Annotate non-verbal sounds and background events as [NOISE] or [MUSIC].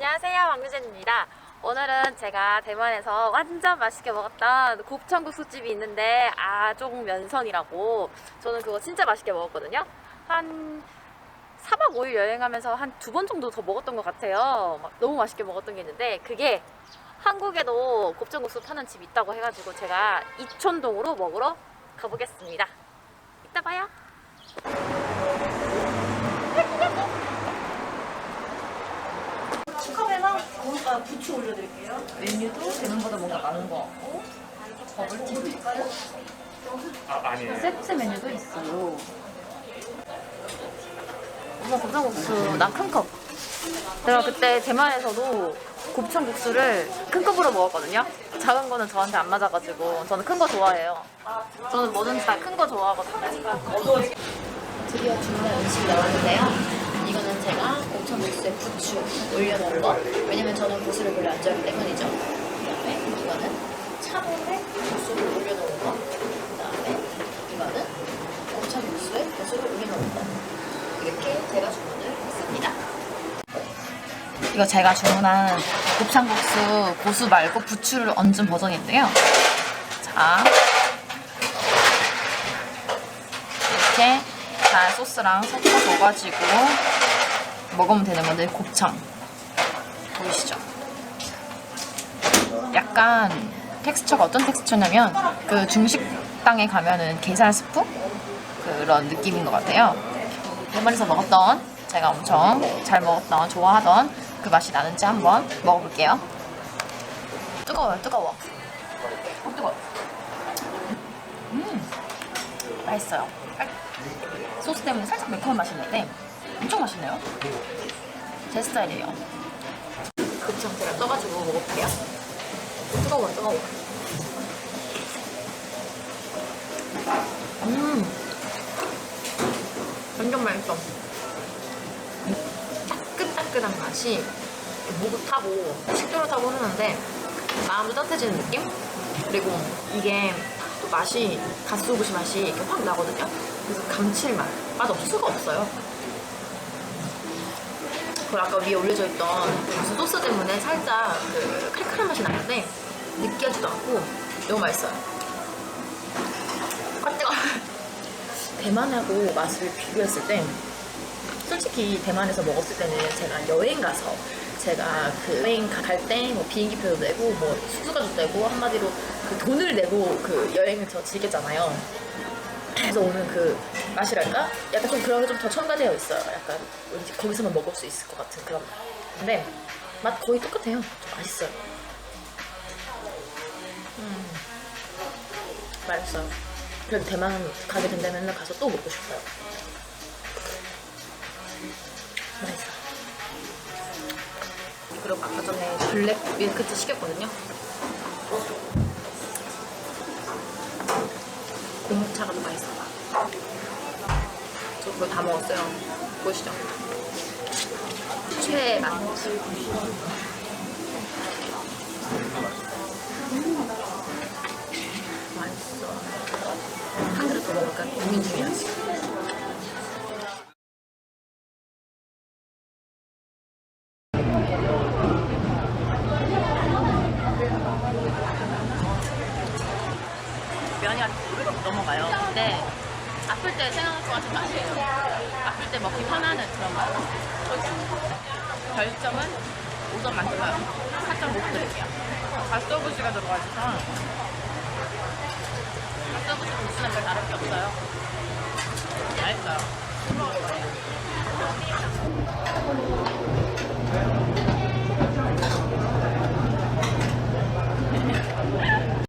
안녕하세요 왕유진입니다. 오늘은 제가 대만에서 완전 맛있게 먹었던 곱창국수집이 있는데 아종 면선이라고 저는 그거 진짜 맛있게 먹었거든요. 한 4박 5일 여행하면서 한 두 번 정도 더 먹었던 것 같아요. 막 너무 맛있게 먹었던 게 있는데 그게 한국에도 곱창국수 파는 집 있다고 해가지고 제가 이촌동으로 먹으러 가보겠습니다. 이따 봐요 컵에다 부추 올려드릴게요. 메뉴도 되는 거보다 뭔가 많은 것 같고. 버블티도 있고 아, 아니에요. 세트 메뉴도 있어요. 우선 곱창국수 난 큰컵. 제가 그때 대만에서도 곱창국수를 큰 컵으로 먹었거든요. 작은 거는 저한테 안 맞아가지고 저는 큰 거 좋아해요. 저는 뭐든지 다 큰 거 좋아하거든요. 드디어 주문한 음식이 나왔는데요 곱창국수에 부추 올려놓은 거 왜냐면 저는 고수를 별로 안 좋아하기 때문이죠. 그 다음에 이거는 차돌에 고수를 올려놓은 거. 그 다음에 이거는 곱창국수에 고수를 올려놓은 거. 이렇게 제가 주문을 했습니다. 이거 제가 주문한 곱창국수 고수 말고 부추를 얹은 버전인데요. 자 이렇게 잘 소스랑 섞어줘가지고 먹으면 되는 건데 곱창 보이시죠? 약간 텍스처가 어떤 텍스처냐면 그 중식당에 가면은 게살 스프 그런 느낌인 것 같아요. 대만에서 먹었던 제가 엄청 잘 먹었던 좋아하던 그 맛이 나는지 한번 먹어볼게요. 뜨거워요, 뜨거워. 어, 뜨거워. 음, 맛있어요. 소스 때문에 살짝 매콤한 맛이 있는데 엄청 맛있네요. 제 스타일이에요. 곱창 제가 떠가지고 먹어볼게요. 뜨거워, 뜨거워. 음, 완전 맛있어. 따끈따끈한 맛이 목을 타고 식도를 타고 흐르는데 마음도 따뜻해지는 느낌? 그리고 이게 또 맛이 갓소부시 맛이 이렇게 확 나거든요. 그래서 감칠맛 맛 없을 수가 없어요. 그리고 아까 위에 올려져 있던 무슨 소스 때문에 살짝 그 칼칼한 맛이 나는데 느끼하지도 않고 너무 맛있어요. 아 뜨거. [LAUGHS] 대만하고 맛을 비교했을 때 솔직히 대만에서 먹었을 때는 제가 여행 가서 제가 그 여행 갈 때 뭐 비행기표도 내고 뭐 숙소가도 내고 한마디로 그 돈을 내고 그 여행을 저 즐겼잖아요. 그래서 오는 그 맛이랄까? 약간 좀 그런 게 좀 더 첨가되어 있어요. 약간 왠지 거기서만 먹을 수 있을 것 같은 그런 맛. 근데 맛 거의 똑같아요. 좀 맛있어요. 음, 맛있어요. 그래도 대만 가게 된다면 가서 또 먹고 싶어요. 맛있어. 그리고 아까 전에 블랙 밀크티 시켰거든요. 공차가 더 맛있어. 저 그거 다 먹었어요. 보시죠. 최애 맛. 면이 아주 부르륵 넘어가요. 근데 아플 때 생각날 것 같은 맛이에요. 아플 때 먹기 편안한 그런 맛. 별점은 5점 만점에 4점 못 드릴게요. 갓소부시가 들어가서 갓소부시 국수는 별 다를 게 없어요. 맛있어요.